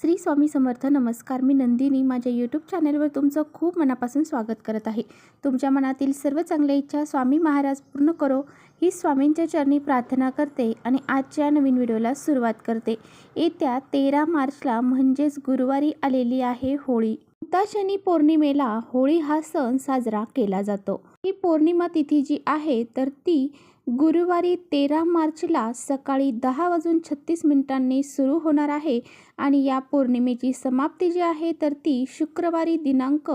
श्री स्वामी समर्थ नमस्कार. मी नंदिनी. माझ्या यूट्यूब चॅनलवर तुमचं खूप मनापासून स्वागत करत आहे. तुमच्या मनातील सर्व चांगल्या इच्छा स्वामी महाराज पूर्ण करो. ही स्वामींच्या चरणी प्रार्थना करते आणि आजच्या नवीन व्हिडिओला सुरुवात करते. येत्या तेरा मार्चला म्हणजेच गुरुवारी आलेली आहे होळी. शनी पौर्णिमेला होळी हा सण साजरा केला जातो. ही पौर्णिमा तिथी जी आहे तर ती गुरुवारी तेरा मार्चला सकाळी दहा वाजून छत्तीस मिनिटांनी सुरू होणार आहे आणि या पौर्णिमेची समाप्ती जी आहे तर ती शुक्रवारी दिनांक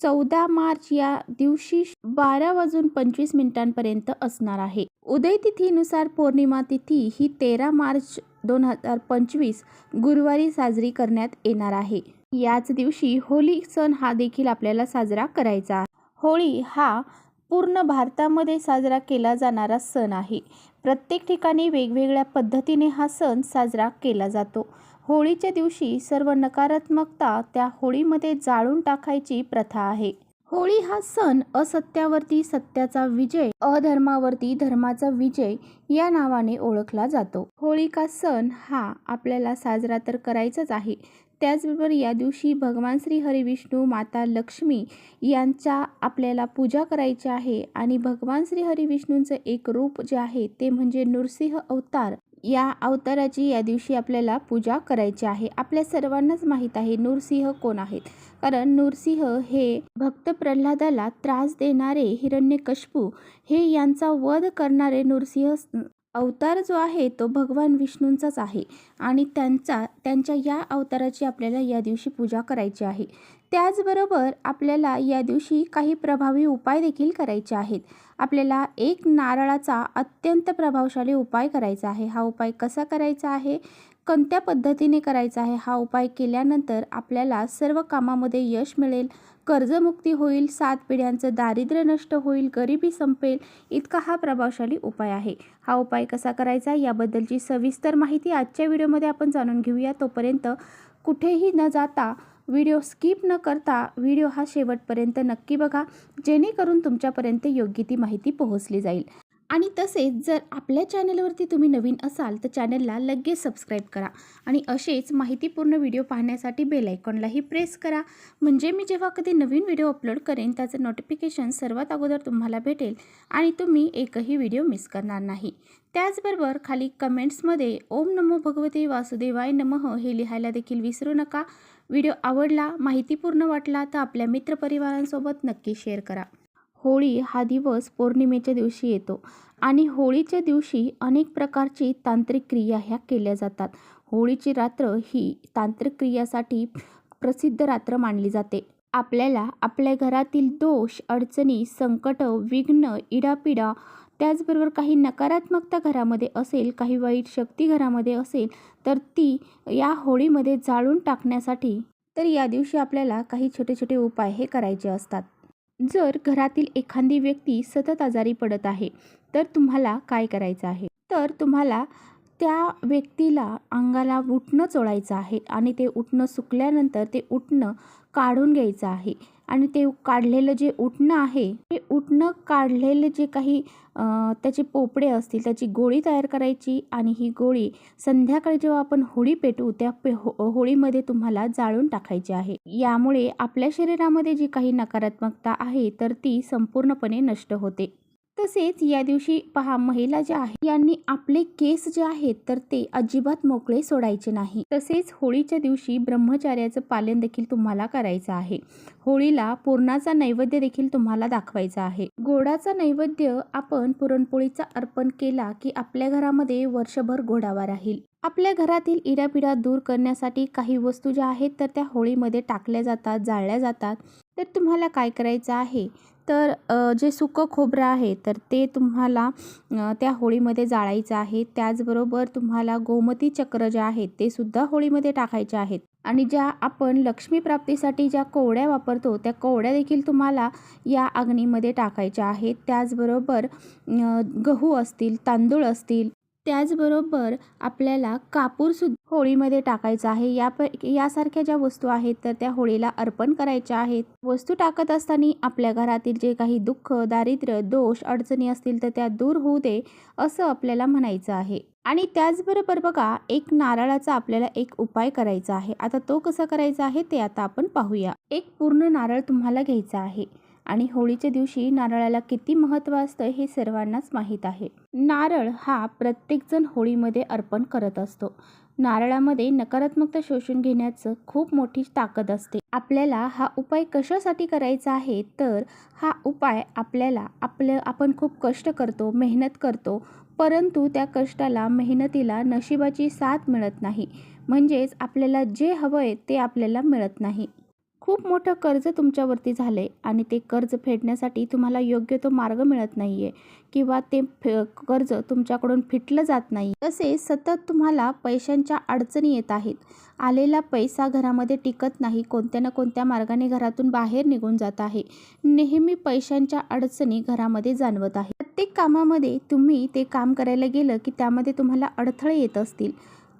चौदा मार्च या दिवशी बारा वाजून पंचवीस मिनिटांपर्यंत असणार आहे. उदय तिथीनुसार पौर्णिमा तिथी ही तेरा मार्च दोन हजार पंचवीस गुरुवारी साजरी करण्यात येणार आहे. याच दिवशी होळी सण हा देखील आपल्याला साजरा करायचा होळी हा पूर्ण भारतामध्ये साजरा केला जाणारा सण आहे. प्रत्येक ठिकाणी वेगवेगळ्या पद्धतीने हा सण साजरा केला जातो. होळीच्या दिवशी सर्व नकारात्मकता त्या होळीमध्ये जाळून टाकायची प्रथा आहे. होळी हा सण असत्यावरती सत्याचा विजय अधर्मावरती धर्माचा विजय या नावाने ओळखला जातो. होळीका सण हा आपल्याला साजरा तर करायचाच आहे त्याचबरोबर या दिवशी भगवान श्री हरिविष्णू माता लक्ष्मी यांचा आपल्याला पूजा करायची आहे आणि भगवान श्री हरिविष्णूंचं एक रूप जे आहे ते म्हणजे नृसिंह अवतार. या अवताराची या दिवशी आपल्याला पूजा करायची आहे. आपल्या सर्वांनाच माहीत आहे नृसिंह कोण आहेत. कारण नृसिंह हे भक्त प्रल्हादाला त्रास देणारे हिरण्यकशपू. हे यांचा वध करणारे नृसिंह अवतार जो आहे तो भगवान विष्णूंचाच आहे आणि त्यांचा त्यांच्या या अवताराची आपल्याला या दिवशी पूजा करायची आहे. त्याचबरोबर आपल्याला या दिवशी काही प्रभावी उपाय देखील करायचे आहेत. आपल्याला एक नारळाचा अत्यंत प्रभावशाली उपाय करायचा आहे. हा उपाय कसा करायचा आहे? कोणत्या पद्धतीने करायचा आहे हा उपाय केल्यानंतर आपल्याला सर्व कामामध्ये यश मिळेल कर्जमुक्ती होईल सात पिढ्यांचं दारिद्र्य नष्ट होईल गरिबी संपेल इतका हा प्रभावशाली उपाय आहे. हा उपाय कसा करायचा याबद्दलची सविस्तर माहिती आजच्या व्हिडिओमध्ये आपण जाणून घेऊया. तोपर्यंत कुठेही न जाता व्हिडिओ स्किप न करता व्हिडिओ हा शेवटपर्यंत नक्की बघा जेणेकरून तुमच्यापर्यंत योग्य ती माहिती पोहोचली जाईल. आणि तसेच जर आपल्या चॅनलवरती तुम्ही नवीन असाल तर चॅनलला लगेच सबस्क्राईब करा आणि असेच माहितीपूर्ण व्हिडिओ पाहण्यासाठी बेल आयकॉनलाही प्रेस करा. म्हणजे मी जेव्हा कधी नवीन व्हिडिओ अपलोड करेन त्याचं नोटिफिकेशन सर्वात अगोदर तुम्हाला भेटेल आणि तुम्ही एकही व्हिडिओ मिस करणार नाही. त्याचबरोबर खाली कमेंट्समध्ये ओम नमो भगवते वासुदेवाय नमः हे लिहायला देखील विसरू नका. व्हिडिओ आवडला माहितीपूर्ण वाटला तर आपल्या मित्रपरिवारांसोबत नक्की शेअर करा. होळी हा दिवस पौर्णिमेच्या दिवशी येतो आणि होळीच्या दिवशी अनेक प्रकारची तांत्रिक क्रिया ह्या केल्या जातात. होळीची रात्र ही तांत्रिक क्रियासाठी प्रसिद्ध रात्र मानली जाते. आपल्याला आपल्या घरातील दोष अडचणी संकट विघ्न इडापिडा त्याचबरोबर काही नकारात्मकता घरामध्ये असेल काही वाईट शक्ती घरामध्ये असेल तर ती या होळीमध्ये जाळून टाकण्यासाठी तर या दिवशी आपल्याला काही छोटे छोटे उपाय हे करायचे असतात. जर घरातील एखादी व्यक्ती सतत आजारी पडत आहे तर तुम्हाला काय करायचं आहे? तर तुम्हाला त्या व्यक्तीला अंगाला उठणं चोळायचं आहे आणि ते उठणं सुकल्यानंतर ते उठणं काढून घ्यायचं आहे. आणि ते काढलेलं जे उठणं आहे ते उठणं काढलेले जे काही त्याचे पोपडे असतील त्याची गोळी तयार करायची आणि ही गोळी संध्याकाळी जेव्हा आपण होळी पेटू त्या पे हो होळीमध्ये तुम्हाला जाळून टाकायची आहे. यामुळे आपल्या शरीरामध्ये जी काही नकारात्मकता आहे तर ती संपूर्णपणे नष्ट होते. तसेच या दिवशी पहा महिला ज्या आहेत यांनी आपले केस जे आहेत तर ते अजिबात मोकळे सोडायचे नाही. तसेच होळीच्या दिवशी ब्रह्मचार्याचं पालन देखील तुम्हाला करायचं आहे. होळीला पूर्णाचा नैवेद्य देखील तुम्हाला दाखवायचा आहे. गोडाचा नैवेद्य आपण पुरणपोळीचा अर्पण केला की आपल्या घरामध्ये वर्षभर गोडावा राहील. आपल्या घरातील इडापिडा दूर करण्यासाठी काही वस्तू ज्या आहेत तर त्या होळीमध्ये टाकल्या जातात जाळल्या जातात. तर तुम्हाला काय करायचं आहे? तर जे सुकं खोबरं आहे तर ते तुम्हाला त्या होळीमध्ये जाळायचं आहे. त्याचबरोबर तुम्हाला गोमती चक्र जे आहेत ते सुद्धा होळीमध्ये टाकायचे आहेत. आणि ज्या आपण लक्ष्मी प्राप्तीसाठी ज्या कोवड्या वापरतो त्या कोवड्या देखील तुम्हाला या अग्नीमध्ये टाकायच्या आहेत. त्याचबरोबर गहू असतील तांदूळ असतील त्याचबरोबर आपल्याला कापूरसुद्धा होळीमध्ये टाकायचा आहे. या प यासारख्या ज्या वस्तू आहेत तर त्या होळीला अर्पण करायच्या आहेत. वस्तू टाकत असताना आपल्या घरातील जे काही दुःख दारिद्र्य दोष अडचणी असतील तर त्या दूर होऊ दे असं आपल्याला म्हणायचं आहे. आणि त्याचबरोबर बघा एक नारळाचा आपल्याला एक उपाय करायचा आहे. आता तो कसा करायचा आहे ते आता आपण पाहूया. एक पूर्ण नारळ तुम्हाला घ्यायचा आहे. आणि होळीच्या दिवशी नारळाला किती महत्त्व असतं हे सर्वांनाच माहीत आहे. नारळ हा प्रत्येकजण होळीमध्ये अर्पण करत असतो. नारळामध्ये नकारात्मकता शोषून घेण्याचं खूप मोठी ताकद असते. आपल्याला हा उपाय कशासाठी करायचा आहे? तर हा उपाय आपल्याला आपलं आपण खूप कष्ट करतो मेहनत करतो परंतु त्या कष्टाला मेहनतीला नशिबाची साथ मिळत नाही. म्हणजेच आपल्याला जे हवं आहे ते आपल्याला मिळत नाही. खूप मोठं कर्ज तुमच्यावरती झालं आहे आणि ते कर्ज फेडण्यासाठी तुम्हाला योग्य तो मार्ग मिळत नाही आहे किंवा ते फे कर्ज तुमच्याकडून फिटलं जात नाही. तसे सतत तुम्हाला पैशांच्या अडचणी येत आहेत. आलेला पैसा घरामध्ये टिकत नाही कोणत्या ना कोणत्या मार्गाने घरातून बाहेर निघून जात आहे. नेहमी पैशांच्या अडचणी घरामध्ये जाणवत आहे प्रत्येक कामामध्ये तुम्ही ते काम करायला गेलं की त्यामध्ये तुम्हाला अडथळे येत असतील.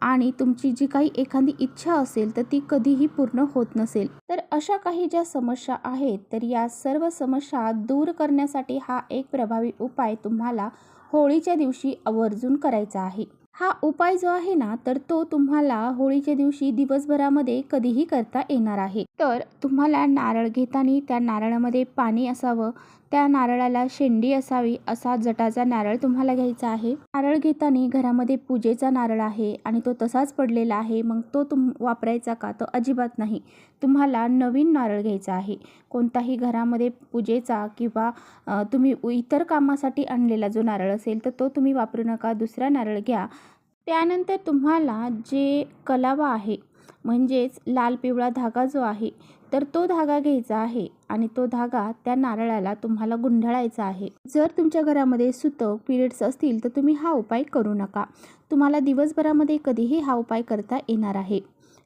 आणि तुमची जी काही एखादी इच्छा असेल तर ती कधीही पूर्ण होत नसेल. तर अशा काही ज्या समस्या आहेत तर या सर्व समस्या दूर करण्यासाठी हा एक प्रभावी उपाय तुम्हाला होळीच्या दिवशी आवर्जून करायचा आहे. हा उपाय जो आहे ना तर तो तुम्हाला होळीच्या दिवशी दिवसभरामध्ये कधीही करता येणार आहे. तर तुम्हाला नारळ घेताना त्या नारळामध्ये पाणी असावं त्या नारळाला शेंडी असावी असा जटाचा नारळ तुम्हाला घ्यायचा आहे. नारळ घेताना घरामध्ये पूजेचा नारळ आहे आणि तो तसाच पडलेला आहे मग तो तुम वापरायचा का? तो अजिबात नाही. तुम्हाला नवीन नारळ घ्यायचा आहे. कोणताही घरामध्ये पूजेचा किंवा तुम्ही इतर कामासाठी आणलेला जो नारळ असेल तर तो तुम्ही वापरू नका. दुसरा नारळ घ्या. त्यानंतर तुम्हाला जे कलावा आहे म्हणजेच लाल पिवळा धागा जो आहे तर तो धागा घ्यायचा आहे आणि तो धागा त्या नारळाला तुम्हाला गुंढाळायचा आहे. जर तुमच्या घरामध्ये सुतक पिरियड्स असतील तर तुम्ही हा उपाय करू नका. तुम्हाला दिवसभरामध्ये कधीही हा उपाय करता येणार आहे.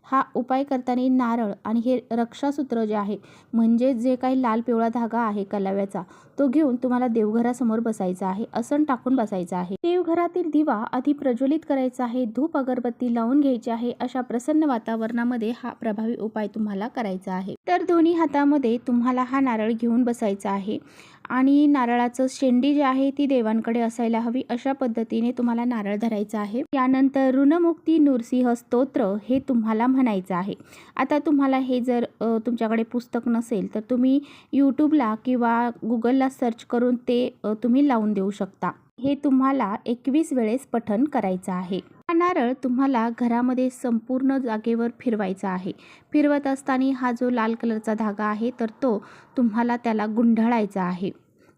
हा उपाय करताना नारळ आणि हे रक्षासूत्र जे आहे म्हणजे जे काही लाल पिवळा धागा आहे कलाव्याचा तो घेऊन तुम्हाला देवघरासमोर बसायचा आहे असण टाकून बसायचा आहे. देवघरातील दिवा आधी प्रज्वलित करायचा आहे धूप अगरबत्ती लावून घ्यायची आहे अशा प्रसन्न वातावरणामध्ये हा प्रभावी उपाय तुम्हाला करायचा आहे. तर दोन्ही हातामध्ये तुम्हाला हा नारळ घेऊन बसायचा आहे. आणि नारळाचं शेंडी जी आहे ती देवांकडे असायला हवी अशा पद्धतीने तुम्हाला नारळ धरायचा आहे. त्यानंतर ऋणमुक्ती नृसिंह स्तोत्र हे तुम्हाला म्हणायचं आहे. आता तुम्हाला हे जर तुमच्याकडे पुस्तक नसेल तर तुम्ही यूट्यूबला किंवा गुगलला सर्च करून ते तुम्ही लावून देऊ शकता. हे तुम्हाला एकवीस वेळेस पठन करायचं आहे. हा नारळ तुम्हाला घरामध्ये संपूर्ण जागेवर फिरवायचा आहे. फिरवत असताना हा जो लाल कलरचा धागा आहे तर तो तुम्हाला त्याला गुंढाळायचा आहे.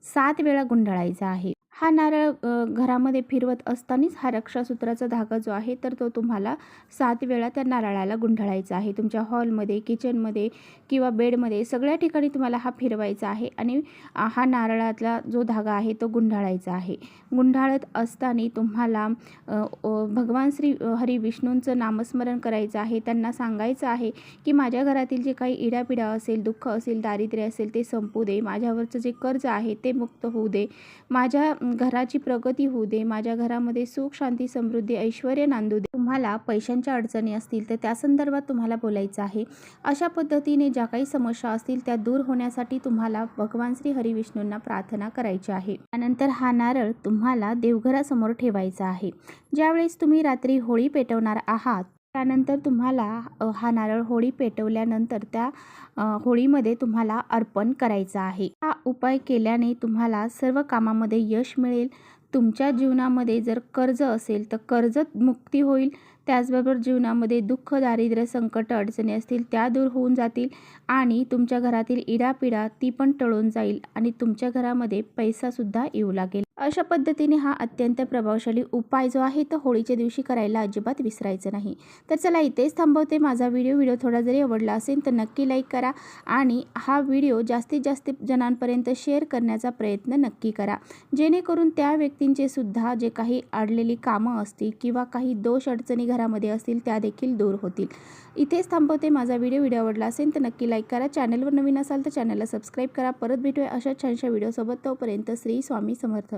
सात वेळा गुंढाळायचा आहे. हा नारळ घरामध्ये फिरवत असतानाच हा रक्षासूत्राचा धागा जो आहे तर तो तुम्हाला सात वेळा त्या नारळाला गुंढळायचा आहे. तुमच्या हॉलमध्ये किचनमध्ये किंवा बेडमध्ये सगळ्या ठिकाणी तुम्हाला हा फिरवायचा आहे आणि हा नारळातला जो धागा आहे तो गुंढाळायचा आहे. गुंढाळत असताना तुम्हाला भगवान श्री हरी विष्णूंचं नामस्मरण करायचं आहे. त्यांना सांगायचं आहे की माझ्या घरातील जे काही इडापिडा असेल दुःख असेल दारिद्र्य असेल ते संपू दे. माझ्यावरचं जे कर्ज आहे ते मुक्त होऊ दे. माझ्या घराची प्रगती होऊ दे माझ्या घरामध्ये सुख शांती समृद्धी ऐश्वर नांदू दे. तुम्हाला पैशांच्या अडचणी असतील तर त्या संदर्भात तुम्हाला बोलायचं आहे. अशा पद्धतीने ज्या काही समस्या असतील त्या दूर होण्यासाठी तुम्हाला भगवान श्री हरिविष्णूंना प्रार्थना करायची आहे. त्यानंतर हा नारळ तुम्हाला देवघरासमोर ठेवायचा आहे. ज्यावेळेस तुम्ही रात्री होळी पेटवणार आहात त्यानंतर तुम्हाला हा नारळ होळी पेटवल्यानंतर त्या होळीमध्ये तुम्हाला अर्पण करायचं आहे. हा उपाय केल्याने तुम्हाला सर्व कामामध्ये यश मिळेल. तुमच्या जीवनामध्ये जर कर्ज असेल तर कर्ज मुक्ती होईल. त्याचबरोबर जीवनामध्ये दुःख दारिद्र्य संकट अडचणी असतील त्या दूर होऊन जातील आणि तुमच्या घरातील इडापिडा ती पण टळून जाईल आणि तुमच्या घरामध्ये पैसासुद्धा येऊ लागेल. अशा पद्धतीने हा अत्यंत प्रभावशाली उपाय जो आहे तो होळीच्या दिवशी करायला अजिबात विसरायचं नाही. तर चला इथेच थांबवते माझा व्हिडिओ. व्हिडिओ थोडा जरी आवडला असेल तर नक्की लाईक करा आणि हा व्हिडिओ जास्तीत जास्त जणांपर्यंत शेअर करण्याचा प्रयत्न नक्की करा. जेणेकरून त्या व्यक्तींचे सुद्धा जे काही अडलेली कामं असतील किंवा काही दोष अडचणी घरामध्ये असतील त्या देखील दूर होतील. इथेच थांबवते माझा व्हिडिओ. व्हिडिओ आवडला असेल तर नक्की लाईक करा. चॅनलवर नवीन असाल तर चॅनलला सबस्क्राईब करा. परत भेटूया अशा छानशा व्हिडिओसोबत. तोपर्यंत श्री स्वामी समर्थ.